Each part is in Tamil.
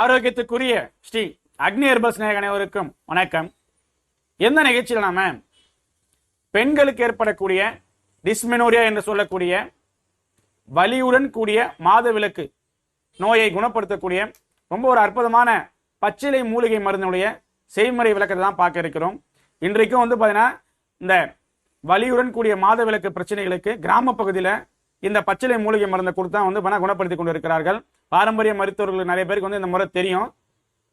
ஆரோக்கியத்துக்குரிய ஸ்ரீ அக்னி ஹெர்பல் ஸ்நேக அனைவருக்கும் வணக்கம். எந்த நிகழ்ச்சியில் நாம பெண்களுக்கு ஏற்படக்கூடிய டிஸ்மெனோரியா என்று சொல்லக்கூடிய வலியுடன் கூடிய மாதவிலக்கு நோயை குணப்படுத்தக்கூடிய ரொம்ப ஒரு அற்புதமான பச்சிலை மூலிகை மருந்தினுடைய செய்முறை விளக்கத்தை தான் பார்க்க இருக்கிறோம். இன்றைக்கும் வந்து பார்த்தீங்கன்னா இந்த வலியுடன் கூடிய மாதவிலக்கு பிரச்சனைகளுக்கு கிராம பகுதியில் இந்த பச்சிலை மூலிகை மருந்தை கொடுத்தா வந்து பார்த்தீங்கன்னா குணப்படுத்தி கொண்டு இருக்கிறார்கள் பாரம்பரிய மருத்துவர்கள் நிறைய பேருக்கு வந்து இந்த முறை தெரியும்.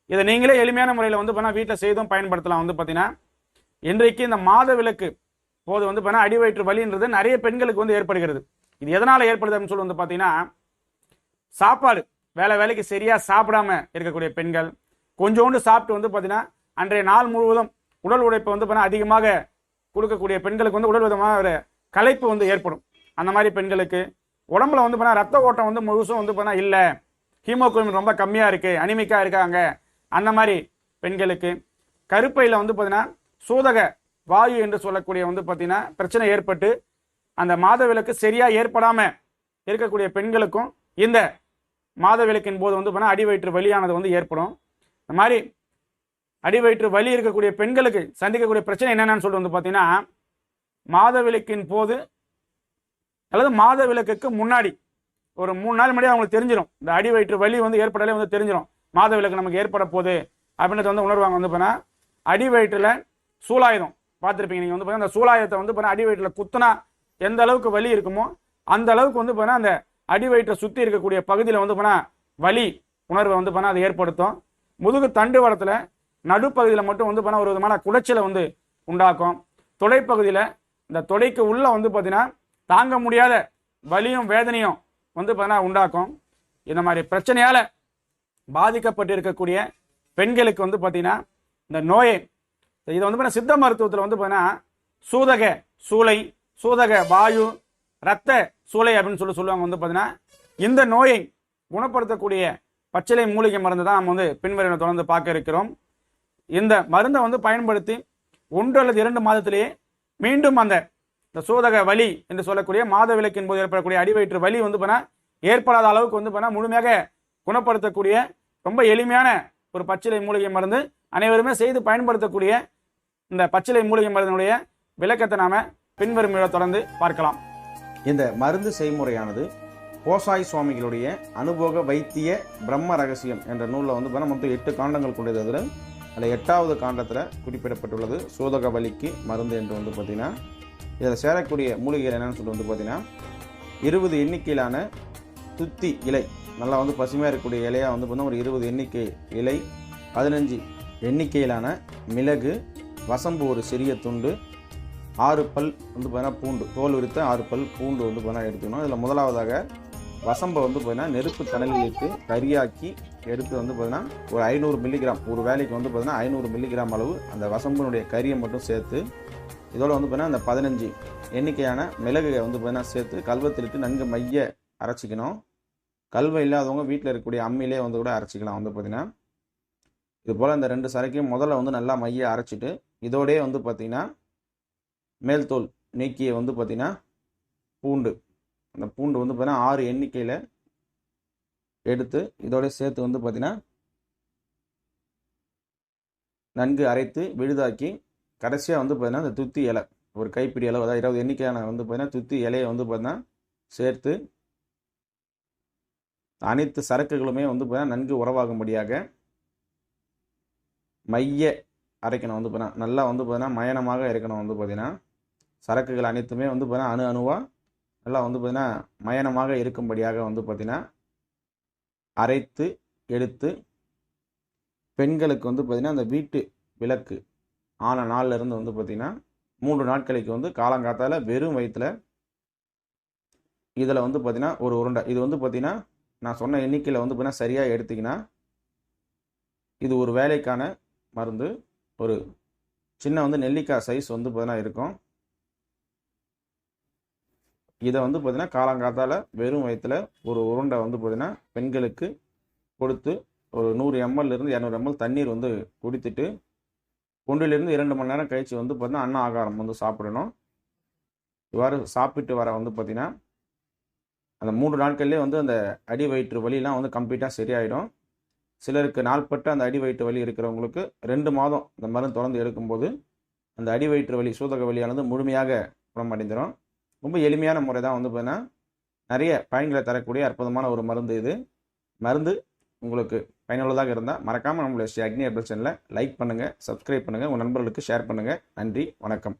இதை நீங்களே எளிமையான முறையில் வந்து பார்த்தீங்கன்னா வீட்டில் செய்தும் பயன்படுத்தலாம் வந்து பார்த்தீங்கன்னா இன்றைக்கு இந்த மாத விளக்கு போது வந்து பார்த்தீங்கன்னா அடிவயிற்று வலின்றது நிறைய பெண்களுக்கு வந்து ஏற்படுகிறது. இது எதனால் ஏற்படுது அப்படின்னு சொல்லி வந்து பார்த்தீங்கன்னா சாப்பாடு வேலை வேலைக்கு சரியா சாப்பிடாம இருக்கக்கூடிய பெண்கள் கொஞ்சோண்டு சாப்பிட்டு வந்து பார்த்தீங்கன்னா அன்றைய நாள் முழுவதும் உடல் உழைப்பை வந்து பார்த்தீங்கன்னா அதிகமாக கொடுக்கக்கூடிய பெண்களுக்கு வந்து உடல் விதமான ஒரு களைப்பு வந்து ஏற்படும். அந்த மாதிரி பெண்களுக்கு. உடம்புல வந்து பார்த்தீங்கன்னா ரத்த ஓட்டம் வந்து முழுசும் வந்து போனால் இல்லை. ஹீமோக்ளோமின் ரொம்ப கம்மியாக இருக்குது அனிமிக்காக இருக்காங்க. அந்த மாதிரி பெண்களுக்கு. கருப்பையில் வந்து பார்த்தீங்கன்னா சூதக வாயு என்று சொல்லக்கூடிய வந்து பார்த்தீங்கன்னா பிரச்சனை ஏற்பட்டு அந்த மாதவிலக்கு சரியாக ஏற்படாமல் இருக்கக்கூடிய பெண்களுக்கும் இந்த மாதவிலக்கின் போது வந்து பார்த்தீங்கன்னா அடிவயிற்று வலியானது வந்து ஏற்படும். இந்த மாதிரி அடிவயிற்று வலி இருக்கக்கூடிய பெண்களுக்கு சந்திக்கக்கூடிய பிரச்சனை என்னென்னு சொல்லிட்டு வந்து பார்த்தீங்கன்னா மாதவிலக்கின் போது அல்லது மாதவிலக்குக்கு முன்னாடி ஒரு மூணு நாள் முன்னாடி அவங்களுக்கு தெரிஞ்சிடும் இந்த அடி வயிற்று வலி வந்து ஏற்பட்டாலே வந்து தெரிஞ்சிடும் மாத விளக்கு நமக்கு ஏற்பட போகுது அப்படின்றது வந்து உணர்வாங்க. வந்து பார்த்தீங்கன்னா அடிவயிற்றில் சூலாயுதம் பார்த்துருப்பீங்க. நீங்கள் வந்து பார்த்தீங்கன்னா அந்த சூலாயத்தை வந்து பார்த்தீங்கன்னா அடிவயிற்றில் குத்துனா எந்த அளவுக்கு வலி இருக்குமோ அந்த அளவுக்கு வந்து பார்த்தீங்கன்னா அந்த அடிவயிற்றை சுற்றி இருக்கக்கூடிய பகுதியில் வந்து பார்த்தீங்கன்னா வலி உணர்வை வந்து பார்த்தீங்கன்னா அது ஏற்படுத்தும். முதுகு தண்டு வளத்தில் நடுப்பகுதியில் மட்டும் வந்து பார்த்தீங்கன்னா ஒரு விதமான குடைச்சலை வந்து உண்டாக்கும். தொடைப்பகுதியில் இந்த தொடைக்கு உள்ளே வந்து பார்த்தீங்கன்னா தாங்க முடியாத வலியும் வேதனையும் வந்து பார்த்தீங்கன்னா உண்டாக்கும். இந்த மாதிரி பிரச்சனையால் பாதிக்கப்பட்டு இருக்கக்கூடிய பெண்களுக்கு வந்து பார்த்தீங்கன்னா இந்த நோயை இதை வந்து பார்த்தீங்கன்னா சித்த மருத்துவத்தில் வந்து பார்த்தீங்கன்னா சூதக சூளை சூதக வாயு ரத்த சூளை அப்படின்னு சொல்லி சொல்லுவாங்க வந்து பார்த்தீங்கன்னா இந்த நோயை குணப்படுத்தக்கூடிய பச்சிலை மூலிகை மருந்து தான் நம்ம வந்து பின்வரையில் தொடர்ந்து பார்க்க இருக்கிறோம். இந்த மருந்தை வந்து பயன்படுத்தி ஒன்று அல்லது இரண்டு மாதத்திலேயே மீண்டும் அந்த இந்த சூதக வலி என்று சொல்லக்கூடிய மாத விளக்கின் போது ஏற்படக்கூடிய அடிவயிற்று வலி வந்து பண்ண ஏற்படாத அளவுக்கு வந்து பண்ண முழுமையாக குணப்படுத்தக்கூடிய ரொம்ப எளிமையான ஒரு பச்சிலை மூலிகை மருந்து அனைவருமே செய்து பயன்படுத்தக்கூடிய இந்த பச்சிலை மூலிகை மருந்தினுடைய விளக்கத்தை நாம பின்வரும் தொடர்ந்து பார்க்கலாம். இந்த மருந்து செய்முறையானது கோசாய் சுவாமிகளுடைய அனுபோக வைத்திய பிரம்ம ரகசியம் என்ற நூலில் வந்து பார்த்தா மொத்தம் எட்டு காண்டங்கள் கொண்டது. அதில் அதில் எட்டாவது காண்டத்தில் குறிப்பிடப்பட்டுள்ளது சோதக வலிக்கு மருந்து என்று வந்து பார்த்தீங்கன்னா இதில் சேரக்கூடிய மூலிகைகள் என்னென்னு சொல்லிட்டு வந்து பார்த்தீங்கன்னா இருபது எண்ணிக்கையிலான துத்தி இலை நல்லா வந்து பசுமையாக இருக்கக்கூடிய இலையாக வந்து பார்த்தீங்கன்னா ஒரு இருபது எண்ணிக்கை இலை பதினஞ்சு எண்ணிக்கையிலான மிளகு வசம்பு ஒரு சிறிய துண்டு ஆறு பல் வந்து பார்த்தீங்கன்னா பூண்டு தோல் விரித்த ஆறு பல் பூண்டு வந்து பார்த்தீங்கன்னா எடுத்துக்கணும். இதில் முதலாவதாக வசம்பை வந்து பார்த்தீங்கன்னா நெருப்பு தணலில் இட்டு கரியாக்கி எடுத்து வந்து பார்த்தீங்கன்னா ஒரு ஐநூறு மில்லிகிராம் ஒரு வேலைக்கு வந்து பார்த்தீங்கன்னா ஐநூறு மில்லிகிராம் அளவு அந்த வசம்பினுடைய கரியை மட்டும் சேர்த்து இதோட வந்து பார்த்தீங்கன்னா அந்த பதினஞ்சு எண்ணிக்கையான மிளகுகளை வந்து பார்த்தீங்கன்னா சேர்த்து கல்வத்திலிட்டு நன்கு மைய அரைச்சிக்கணும். கல்வை இல்லாதவங்க வீட்டில் இருக்கக்கூடிய அம்மிலே வந்து கூட அரைச்சிக்கலாம் வந்து பார்த்தீங்கன்னா இது போல் இந்த ரெண்டு சரக்கையும் முதல்ல வந்து நல்லா மைய அரைச்சிட்டு இதோடயே வந்து பார்த்தீங்கன்னா மேல்தோல் நீக்கியை நீக்கிய வந்து பார்த்தீங்கன்னா பூண்டு. அந்த பூண்டு வந்து பார்த்தீங்கன்னா ஆறு எண்ணிக்கையில் எடுத்து இதோட சேர்த்து வந்து பார்த்தீங்கன்னா நன்கு அரைத்து விழுதாக்கி கடைசியாக வந்து பார்த்தீங்கன்னா இந்த துத்தி இலை ஒரு கைப்பிடி அளவு அதாவது இருபது எண்ணிக்கையான வந்து பார்த்தீங்கன்னா துத்தி இலையை வந்து பார்த்தீங்கன்னா சேர்த்து அனைத்து சரக்குகளுமே வந்து பார்த்தீங்கன்னா நன்கு உறவாகும்படியாக மைய அரைக்கணும் வந்து பார்த்தீங்கன்னா நல்லா வந்து பார்த்தீங்கன்னா மயனமாக இருக்கணும் வந்து பார்த்தீங்கன்னா சரக்குகள் அனைத்துமே வந்து பார்த்தீங்கன்னா அணு அணுவாக நல்லா வந்து பார்த்தீங்கன்னா மயனமாக இருக்கும்படியாக வந்து பார்த்தீங்கன்னா அரைத்து எடுத்து பெண்களுக்கு வந்து பார்த்தீங்கன்னா அந்த வீட்டு விளக்கு ஆன நாள்லேருந்து வந்து பார்த்தீங்கன்னா மூன்று நாட்களுக்கு வந்து காலங்காத்தால் வெறும் வயிற்றுல இதில் வந்து பார்த்திங்கன்னா ஒரு உருண்டை. இது வந்து பார்த்திங்கன்னா நான் சொன்ன எண்ணிக்கையில் வந்து பார்த்தீங்கன்னா சரியாக எடுத்திங்கன்னா இது ஒரு வேலைக்கான மருந்து. ஒரு சின்ன வந்து நெல்லிக்காய் சைஸ் வந்து பார்த்தீங்கன்னா இருக்கும். இதை வந்து பார்த்தீங்கன்னா காலங்காத்தால் வெறும் வயிற்றுல ஒரு உருண்டை வந்து பார்த்திங்கன்னா பெண்களுக்கு கொடுத்து ஒரு நூறு எம்எல்லேருந்து இரநூறு எம்எல் தண்ணீர் வந்து குடித்துட்டு ஒன்றிலிருந்து இரண்டு மணி நேரம் கழிச்சு வந்து பார்த்தீங்கன்னா அன்ன ஆகாரம் வந்து சாப்பிடணும். இவ்வாறு சாப்பிட்டு வர வந்து பார்த்தீங்கன்னா அந்த மூன்று நாட்கள்லேயே வந்து அந்த அடி வயிற்று வலியெல்லாம் வந்து கம்ப்ளீட்டாக சரியாயிடும். சிலருக்கு நாள்பட்ட அந்த அடி வயிற்று வலி இருக்கிறவங்களுக்கு ரெண்டு மாதம் இந்த மருந்து தொடர்ந்து எடுக்கும்போது அந்த அடி வயிற்று வலி சூதக வலியானது முழுமையாக குணமடைந்துடும் ரொம்ப எளிமையான முறை தான் வந்து பார்த்தீங்கன்னா நிறைய பயன்களை தரக்கூடிய அற்புதமான ஒரு மருந்து இது. மருந்து உங்களுக்கு பயனுள்ளதாக இருந்தால் மறக்காமல் நம்மளுடைய ஸ்ரீ அக்னி அப்ரல் சேனலை லைக் பண்ணுங்கள் சப்ஸ்கிரைப் பண்ணுங்கள் உங்கள் நண்பர்களுக்கு ஷேர் பண்ணுங்கள் நன்றி வணக்கம்.